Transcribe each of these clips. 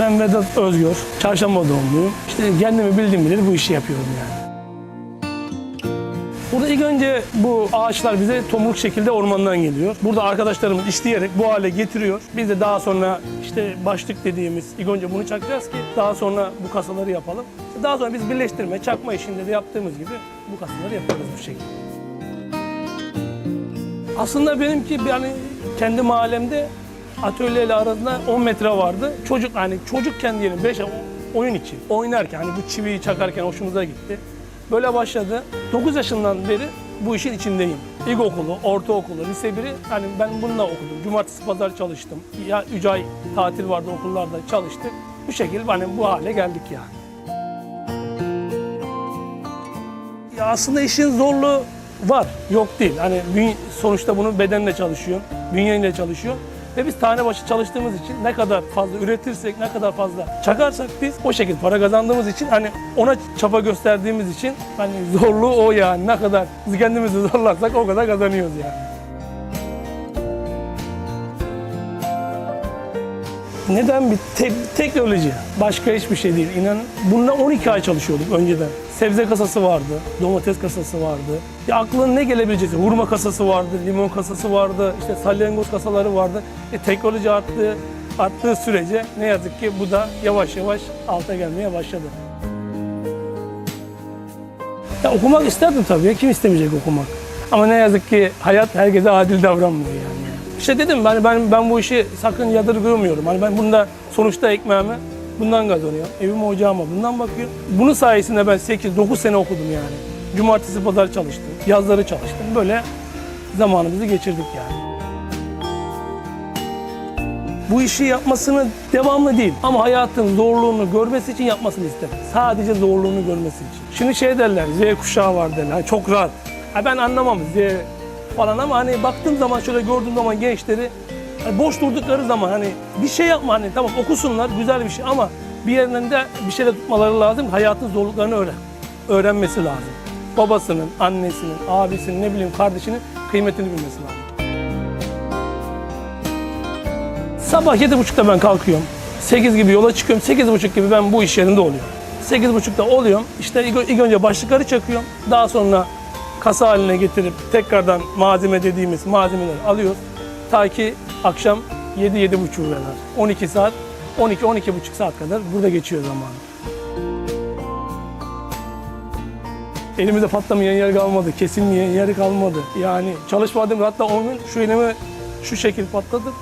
Ben Vedat Özgür, çarşamba doğumluyum. İşte kendimi bildiğim bilir bu işi yapıyorum yani. Burada ilk önce bu ağaçlar bize tomruk şekilde ormandan geliyor. Burada arkadaşlarımız işleyerek bu hale getiriyor. Biz de daha sonra işte başlık dediğimiz ilk önce bunu çakacağız ki daha sonra bu kasaları yapalım. Daha sonra biz birleştirme, çakma işinde de yaptığımız gibi bu kasaları yapıyoruz bu şekilde. Aslında benimki hani kendi mahallemde atölyeyle arasında 10 metre vardı. Çocuk hani çocukken diyelim 5 oyun için oynarken hani bu çiviyi çakarken hoşumuza gitti. Böyle başladı. 9 yaşından beri bu işin içindeyim. İlkokulu, ortaokulu, lise 1'i hani ben bununla okudum. Cumartesi pazar çalıştım. Ya 3 ay tatil vardı okullarda çalıştık. Bu şekilde hani bu hale geldik yani. Ya aslında işin zorluğu var, yok değil. Hani sonuçta bunu bedenle çalışıyor, bünyenle çalışıyor. Ve biz tane başı çalıştığımız için ne kadar fazla üretirsek, ne kadar fazla çakarsak biz o şekilde para kazandığımız için hani ona çaba gösterdiğimiz için hani zorluğu o yani. Ne kadar biz kendimizi zorlarsak o kadar kazanıyoruz yani. Neden bir tek- teknoloji? Başka hiçbir şey değil. İnan bununla 12 ay çalışıyorduk önceden. Sebze kasası vardı, domates kasası vardı. Ya aklına ne gelebilecek? Hurma kasası vardı, limon kasası vardı, işte salyangoz kasaları vardı. E, teknoloji arttığı, arttığı sürece ne yazık ki bu da yavaş yavaş alta gelmeye başladı. Ya okumak isterdim tabii. Kim istemeyecek okumak? Ama ne yazık ki hayat herkese adil davranmıyor yani. İşte dedim ben ben ben bu işi sakın yadırgıyorum. Hani ben bunda sonuçta ekmeğimi bundan kazanıyorum. Evime ocağıma bundan bakıyorum. Bunun sayesinde ben 8 9 sene okudum yani. Cumartesi pazar çalıştım. Yazları çalıştım. Böyle zamanımızı geçirdik yani. Bu işi yapmasını devamlı değil ama hayatın zorluğunu görmesi için yapmasını isterim. Sadece zorluğunu görmesi için. Şimdi şey derler, Z kuşağı var derler, hani çok rahat. Ha ben anlamam Z falan ama hani baktığım zaman şöyle gördüğüm zaman gençleri hani boş durdukları zaman hani bir şey yapma hani tamam okusunlar güzel bir şey ama bir yerlerinde bir şeyler tutmaları lazım. Hayatın zorluklarını öğren, öğrenmesi lazım. Babasının, annesinin, abisinin, ne bileyim kardeşinin kıymetini bilmesi lazım. Sabah yedi buçukta ben kalkıyorum. 8 gibi yola çıkıyorum. Sekiz buçuk gibi ben bu iş yerinde oluyorum. Sekiz buçukta oluyorum. İşte ilk önce başlıkları çakıyorum. Daha sonra kasa haline getirip tekrardan malzeme dediğimiz malzemeleri alıyoruz. Ta ki akşam 7 yedi buçuğu kadar. 12 saat, 12 12 buçuk saat kadar burada geçiyor zaman. Elimizde patlamayan yer kalmadı, kesilmeyen yer kalmadı. Yani çalışmadığım hatta 10 gün şu elimi şu şekil patladı.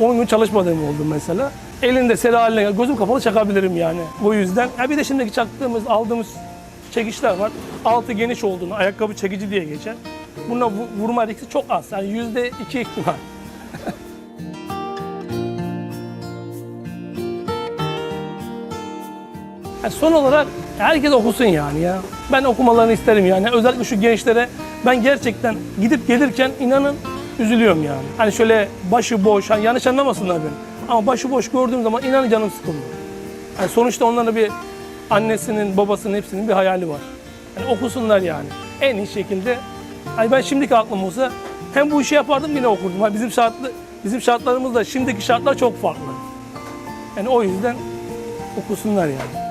10 gün çalışmadığım oldu mesela. Elinde seri haline gözüm kapalı çakabilirim yani. Bu yüzden. Ha bir de şimdiki çaktığımız, aldığımız çekişler var. Altı geniş olduğunu, ayakkabı çekici diye geçer. Vu- vurma riski çok az. Yani yüzde iki ihtimal. Yani son olarak herkes okusun yani ya. Ben okumalarını isterim yani. Özellikle şu gençlere ben gerçekten gidip gelirken inanın üzülüyorum yani. Hani şöyle başı boş, hani yanlış anlamasınlar beni. Ama başı boş gördüğüm zaman inanın canım sıkılıyor. Yani sonuçta onların bir annesinin, babasının hepsinin bir hayali var. Yani okusunlar yani. En iyi şekilde. Hani ben şimdiki aklım olsa hem bu işi yapardım yine okurdum. Hani bizim şartlı, bizim şartlarımızla şimdiki şartlar çok farklı. Yani o yüzden okusunlar yani.